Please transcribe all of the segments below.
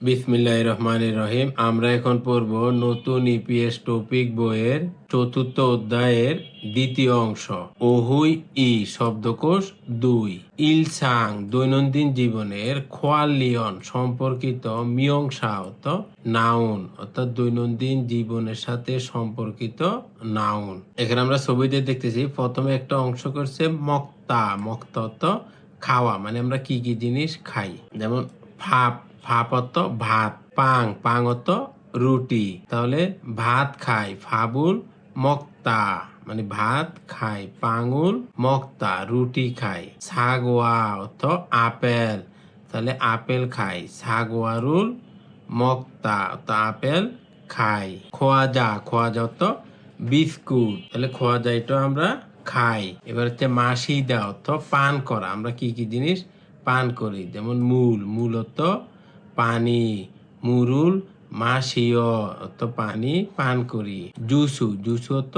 বিসমিল্লাহ রহমান রহিম। আমরা এখন পড়ব নতুন ইপিএস টপিক বইয়ের চতুর্থ অধ্যায়ের দ্বিতীয় অংশ। ওহুই ই শব্দকোষ দুই। ইলসাং দৈনন্দিন জীবনের খোয়ালিয়ন সম্পর্কিত মিয়ংসাহত নাউন, অর্থাৎ দৈনন্দিন জীবনের সাথে সম্পর্কিত নাউন। এখানে আমরা ছবিতে দেখতেছি, প্রথমে একটা অংশ করছে মক্তা মক্তা খাওয়া মানে আমরা কি কি জিনিস খাই? যেমন ফাপ ফাপ অর্থ ভাত, পাং পাং অর্থ রুটি। তাহলে ভাত খাই, ফাবুল, মক্তা। মানে ভাত খাই, পাঙুল, মক্তা, রুটি খাই। সাগোয়া অর্থ আপেল। তাহলে আপেল খাই সাগোয়ারুল মক্তা অর্থ আপেল খাই। খোয়াজা খোয়াজা অর্থ বিস্কুট। তাহলে খোয়াজা এটা আমরা খাই। এবার হচ্ছে মাসিদা অর্থ পান করা। আমরা কি কি জিনিস পান করি? যেমন মূল। মূলত পানি মুরুল মাসিও অর্থ পানি পান করি জুসু জুসু অর্থ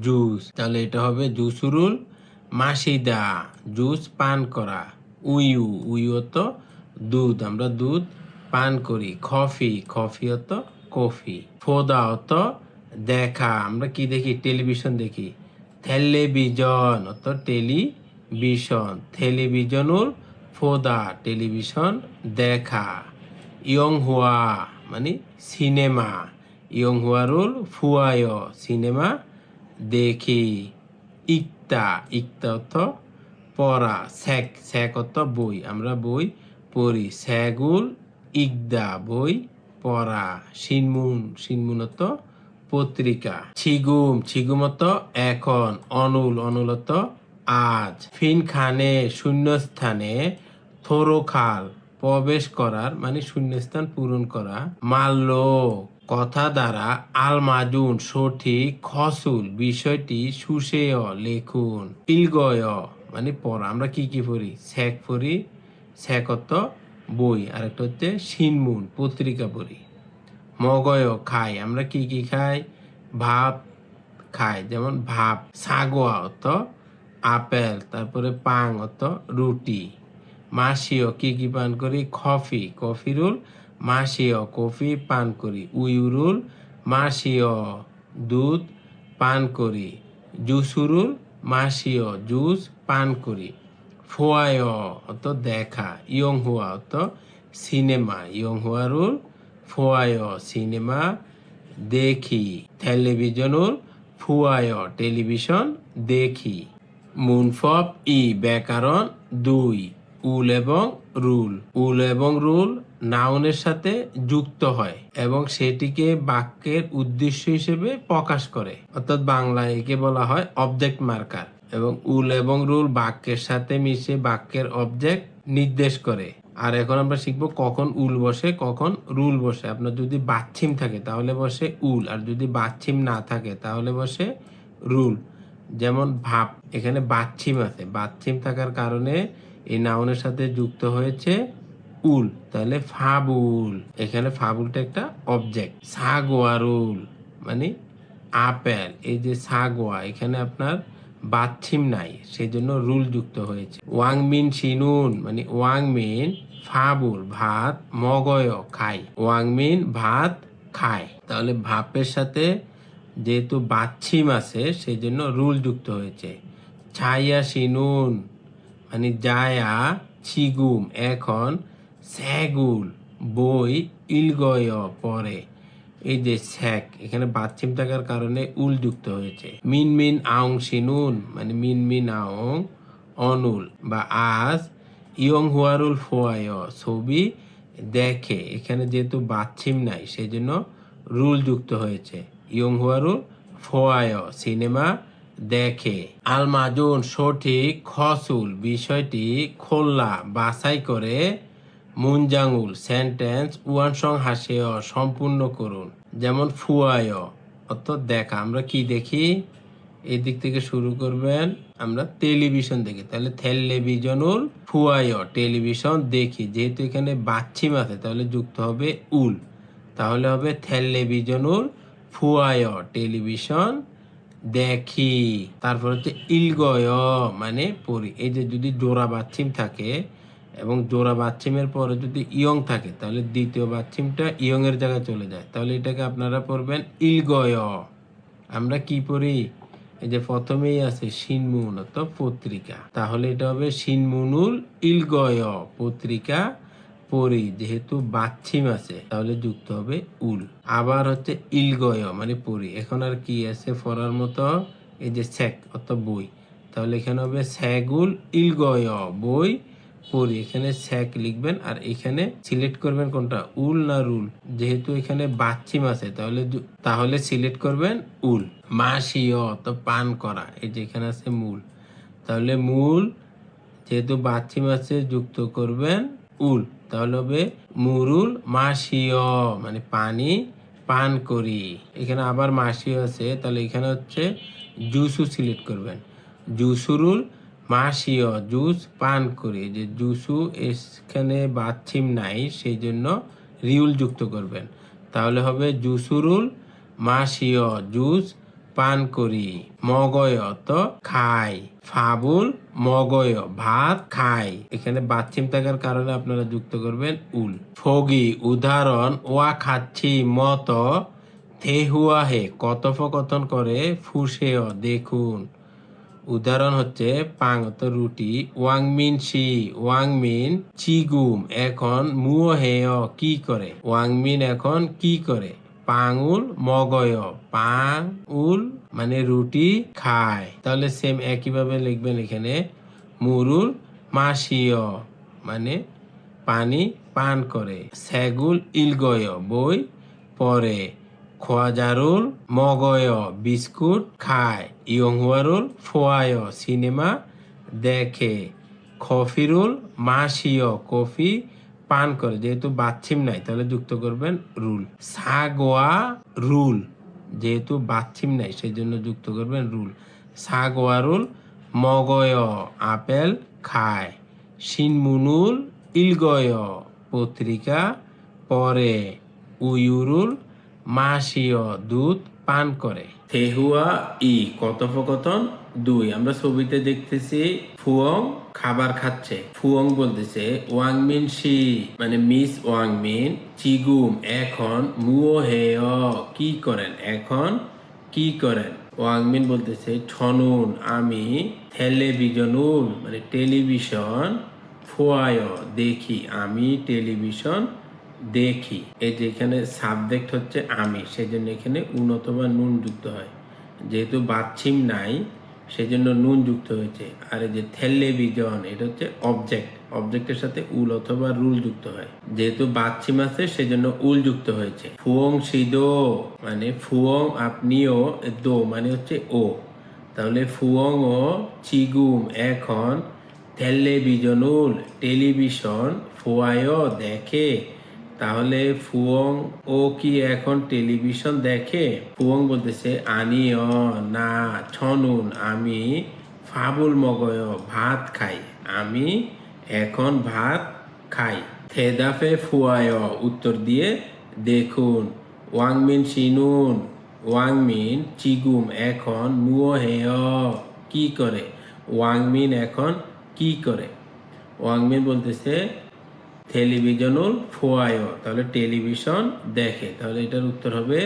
জুস তাহলে এটা হবে জুসুরুল মাসিদা জুস পান করা উইউ উইউ অর্থ দুধ, আমরা দুধ পান করি। কফি কফি অর্থ কফি। ফোদা অর্থ দেখা, আমরা কি দেখি? টেলিভিশন দেখি। টেলিভিশন অর্থ টেলিভিশন। টেলিভিশনুর ফোদা, টেলিভিশন দেখা। ইয়ং হুয়া মানে সিনেমা ইয়ং হুয়ারুল ফুয়ায় সিনেমা দেখি ইকতা ইকতা অর্থ পড়া স্যাক স্যাক অর্থ বই আমরা বই পড়ি স্যাগুল ইকদা বই পড়া সিনমুন সিনমুন অর্থ পত্রিকা ছিগুম ছিগুমত এখন অনুল অনুলত আজ ফিন খানে শূন্যস্থানে থোরোখাল প্রবেশ করার মানে শূন্যস্থান পূরণ করা, মাল্য কথা দ্বারা আলমাজুন সঠিক, খসুল বিষয়টি সুষেয় লেখুন, ইলগয় মানে পড়া। আমরা কি কি পড়ি? স্যাক পড়ি স্যাকত বই। আরেকটা হচ্ছে সিনমুন, পত্রিকা পড়ি। মগয় খাই, আমরা কি কি খাই? ভাত খাই, যেমন ভাত, সাগোয়া অত আপেল, তারপরে পাং অত রুটি। মাসিও কি কি পান করি? কফি কফি কফিরুল মাসিও কফি পান করি। উইউরুল মাসিও দুধ পান করি। জুসুরুল মাসিও জুস পান করি। ফোয়ায় অত দেখা ইয়ং হুয়া অত সিনেমা। ইয়ং হুয়ারুল ফোয়ায় সিনেমা দেখি। টেলিভিশনুর ফুয়ায় টেলিভিশন দেখি। মুনফব ই ব্যাকরণ দুই। উল এবং রুল। উল এবং রুল নাউনের সাথে যুক্ত হয় এবং সেটিকে বাক্যের উদ্দেশ্য হিসেবে প্রকাশ করে। অর্থাৎ বাংলায় একে বলা হয় অবজেক্ট মার্কার এবং উল এবং রুল বাক্যের সাথে মিশে বাক্যের অবজেক্ট নির্দেশ করে। আর এখন আমরা শিখব কখন উল বসে, কখন রুল বসে। আপনার যদি বাচ্ছিম থাকে তাহলে বসে উল, আর যদি বাচ্ছিম না থাকে তাহলে বসে রুল। যেমন ভাব, এখানে বাচ্ছিম আছে। বাচ্ছিম থাকার কারণে এই নাউনের সাথে যুক্ত হয়েছে উল। তাহলে ফাবুল। এখানে ফাবুলটা একটা অবজেক্ট সাগোয়ারুল মানে আপেল। এই যে সাগোয়া, এখানে আপনার বাচ্ছিম নাই সেই জন্য রুল যুক্ত হয়েছে। ওয়াং মিন সিনুন মানে ওয়াং মিন ফাবুল, ভাত মগয় খাই ওয়াং মিন ভাত খায়। তাহলে ভাপের সাথে যেহেতু বাচ্ছিম আছে সেই জন্য রুল যুক্ত হয়েছে। ছাইয়া সিনুন মানে জায়া, ছিগুম, এখন স্যাগুল, বই, ইলগয় পরে। এই যে স্যাক, এখানে বাচ্চিম থাকার কারণে উল যুক্ত হয়েছে। মিন মিন আং সিনুন মানে মিন মিন আং অনুল, বা আজ ইয়ং হুয়ারুল ফোয়ায়, ছবি দেখে। এখানে যেহেতু বাচ্চিম নাই সেই জন্য রুল যুক্ত হয়েছে। ইয়ং হুয়ারুল ফোয়ায়, সিনেমা দেখে। আলমাজুন সঠিক খসুল বিষয়টি খোল্লা বাছাই করে মুনজাঙ্গুল সেন্টেন্স ওয়ান সং হাসেয় সম্পূর্ণ করুন। যেমন ফুয়ায়। অর্থাৎ দেখা। আমরা কি দেখি? এই দিক থেকে শুরু করবেন। আমরা টেলিভিশন দেখি। তাহলে টেলিভিশনুল ফুয়ায়। টেলিভিশন দেখি। যেহেতু এখানে বাচ্চিম আছে, তাহলে যুক্ত হবে উল। তাহলে হবে টেলিভিশনুল ফুয়ায়। টেলিভিশন দেখি। তারপর হচ্ছে ইলগয় মানে পড়ি এই যে যদি জোড়া বাচ্চিম থাকে এবং জোড়া বাচ্চিমের পরে যদি ইয়ং থাকে, তাহলে দ্বিতীয় বাচ্চিমটা ইয়ং এর জায়গায় চলে যায়। তাহলে এটাকে আপনারা পড়বেন ইলগয়। আমরা কি পড়ি? এই যে প্রথমেই আছে সিনমুন অর্থাৎ পত্রিকা তাহলে এটা হবে সিনমুনুল ইলগয় পত্রিকা। পরি যেহেতু বাচ্ছিম আছে, তাহলে যুক্ত হবে উল। আবার হচ্ছে ইলগয় মানে পরি। এখন আর কি আছে পড়ার মতো? এই যে স্যাক অর্থাৎ বই। তাহলে এখানে হবে স্যাগুল ইলগয় বই পড়ি এখানে স্যাক লিখবেন আর এখানে সিলেক্ট করবেন কোনটা? উল না রুল? যেহেতু এখানে বাচ্চিম আছে, তাহলে তাহলে সিলেক্ট করবেন উল। মাসিয়, তো পান করা, এই যে এখানে আছে মূল। তাহলে মূল, যেহেতু বাচ্চিম আছে, যুক্ত করবেন উল। তাহলে হবে মুরুল মাসিয় মানে পানি পান করি। এখানে আবার মাসিও আছে, তাহলে এখানে হচ্ছে জুসু সিলেক্ট করবেন। জুসুরুল মাসিয় জুস পান করি। যে জুসু এখানে বাচ্ছিম নাই, সেই জন্য রিউল যুক্ত করবেন। তাহলে হবে জুসুরুল মাসিয় জুস পান করি। মগয় তো খাই। ফাবুল, মগয় ভাত খাই। এখানে বাচ্চিম থাকার কারণে আপনারা যুক্ত করবেন উল। ফগি, উদাহরণ, ওয়া খাচ্ছি মত থেহুয়া হে, কথোপকথন করে ফুসেও দেখুন। উদাহরণ হচ্ছে পাঙত রুটি। ওয়াংমিন শি, ওয়াংমিন চিগুম, এখন মুও হেয়, কি করে? ওয়াংমিন এখন কি করে? পাঙুল, মগয়। পাং উল মানে রুটি খায়। তাহলে সেম একইভাবে লিখবেন এখানে, মুরুল মাসিয় মানে পানি পান করে। সেগুল ইলগয়, বই পরে খোয়াজারুল, মগয়, বিস্কুট খায়। ইয়ংহুয়ারুল, ফোয়ায়, সিনেমা দেখে। খফিরুল মাসিয়, কফি পান করে, যেহেতু বাচ্ছিম নাই, তাহলে যুক্ত করবেন রুল। সাগোয়া রুল, যেহেতু বাচ্ছিম নাই সেই জন্য যুক্ত করবেন রুল। সাগোয়ারুল মগয় আপেল খায়। সিনমুনুল ইলগয় পত্রিকা পরে উয়ুরুল, মাসিয় দুধ পান করে। থেহুয়া ই, কথোপকথন দুই, আমরা ছবিতে দেখতেছি ফুয়ং খাবার খাচ্ছে। ফুয়ং বলতেছে ওয়াং মিন শি মানে মিস ওয়াংমিন, চিগুম, এখন মুও হেয়, কি করেন, এখন কি করেন? ওয়াংমিন বলতেছে, ছনুন, আমি টেলিভিশনুল মানে টেলিভিশন ফোয়ায়, দেখি, আমি টেলিভিশন দেখি। এই যে এখানে সাবজেক্ট হচ্ছে আমি সেই জন্য এখানে উন অথবা নুন যুক্ত হয়। যেহেতু বাচ্ছিম নাই সেজন্য নুন যুক্ত হয়েছে। আর এই যে টেলিভিশন এটা হচ্ছে অবজেক্ট অবজেক্টের সাথে উল অথবা রুল যুক্ত হয়। যেহেতু বাচ্ছিম আছে, সেজন্য উল যুক্ত হয়েছে। ফুয়ং সিদো মানে ফুয়ং আপনিও দো মানে হচ্ছে ও। তাহলে ফুয়ং ও চিগুম, এখন টেলিভিশনুল টেলিভিশন ফুয়ায়ও দেখে তাহলে ফুয়ং ও কি এখন টেলিভিশন দেখে? ফুয়ং বলতেছে আনিও না, ছনুন, আমি ফাবুল মগয় ভাত খাই। আমি এখন ভাত খাই। থেদাফে ফুয়ায় উত্তর দিয়ে, দেখুন, ওয়াংমিন সিনুন ওয়াংমিন চিগুম এখন মুও হেয় কি করে? ওয়াংমিন এখন কি করে? ওয়াংমিন বলতেছে টেলিভিশনুল ফোয়ায়। তাহলে টেলিভিশন দেখে। তাহলে এটার উত্তর হবে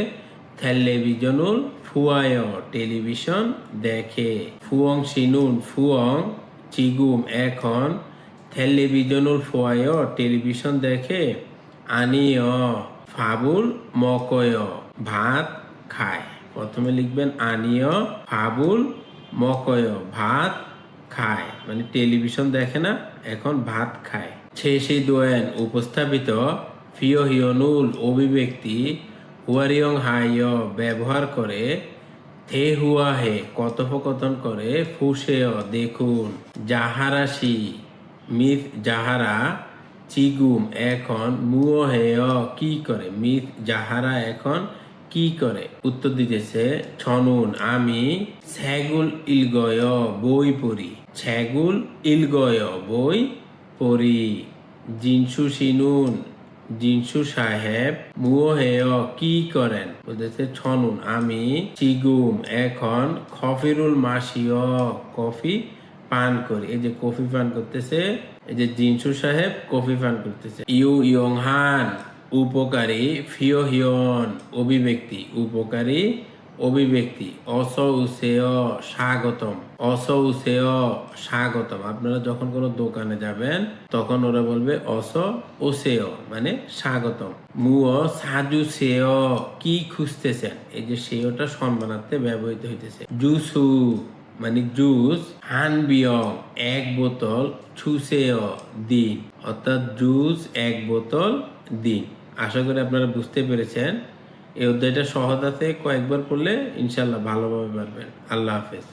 টেলিভিশনুল ফুয়ায়। টেলিভিশন দেখে। ফুয়ং সিনুন ফুয়ং, চিগুম। এখন টেলিভিশনুল ফোয়ায়, টেলিভিশন দেখে আনিয় ফাবুল মকয়, ভাত খায়। প্রথমে লিখবেন আনিয় ফাবুল মকয়, ভাত খায়। মানে টেলিভিশন দেখে না, এখন ভাত খায়। শেষে দোয়েন উপস্থাপিত ফিও হিয়নুল অভিব্যক্তি হুয়ারিয়ং হাইয় ব্যবহার করে থে হুয়া হে কথোপকথন করে, ফুসেয়, দেখুন জাহারাসি মিথ জাহারা, চিগুম, এখন মুও হেয় কি করে? মিথ জাহারা, এখন কি করে? উত্তর দিতেছে, ছনুন, আমি ছ্যাগুল ইলগয় বই পড়ি। ছ্যাগুল ইলগয় বই পড়ি জিনসু সিনুন, জিনসু সাহেব মুও হেয়, কি করেন? বলতেছে, ছনুন, আমি চিগুম, এখন খফিরুল মাসিয় কফি পান করি। এই যে কফি পান করতেছে, এই যে জিনসু সাহেব কফি পান করতেছে। ইউ ইয়ং হান, উপকারী ফিও হিয়ন, অভিব্যক্তি, উপকারী অভিব্যক্তি। অস উসেয় স্বাগতম। অস উসেয় স্বাগতম। আপনারা যখন কোনো দোকানে যাবেন, তখন ওরা বলবে অস ওসেয় মানে স্বাগতম। মুও সাজু সেয়, কি খুঁজতেছেন? এই যে সেয়টা সম্মানার্থে ব্যবহৃত হইতেছে। জুসু মানে জুস হান এক বোতল ছুসেয় দিন। অর্থাৎ জুস, এক বোতল দিন। আশা করি আপনারা বুঝতে পেরেছেন এই অধ্যায়টা সহজ আছে কয়েকবার পড়লে ইনশাল্লাহ ভালোভাবে পারবেন। আল্লাহ হাফেজ।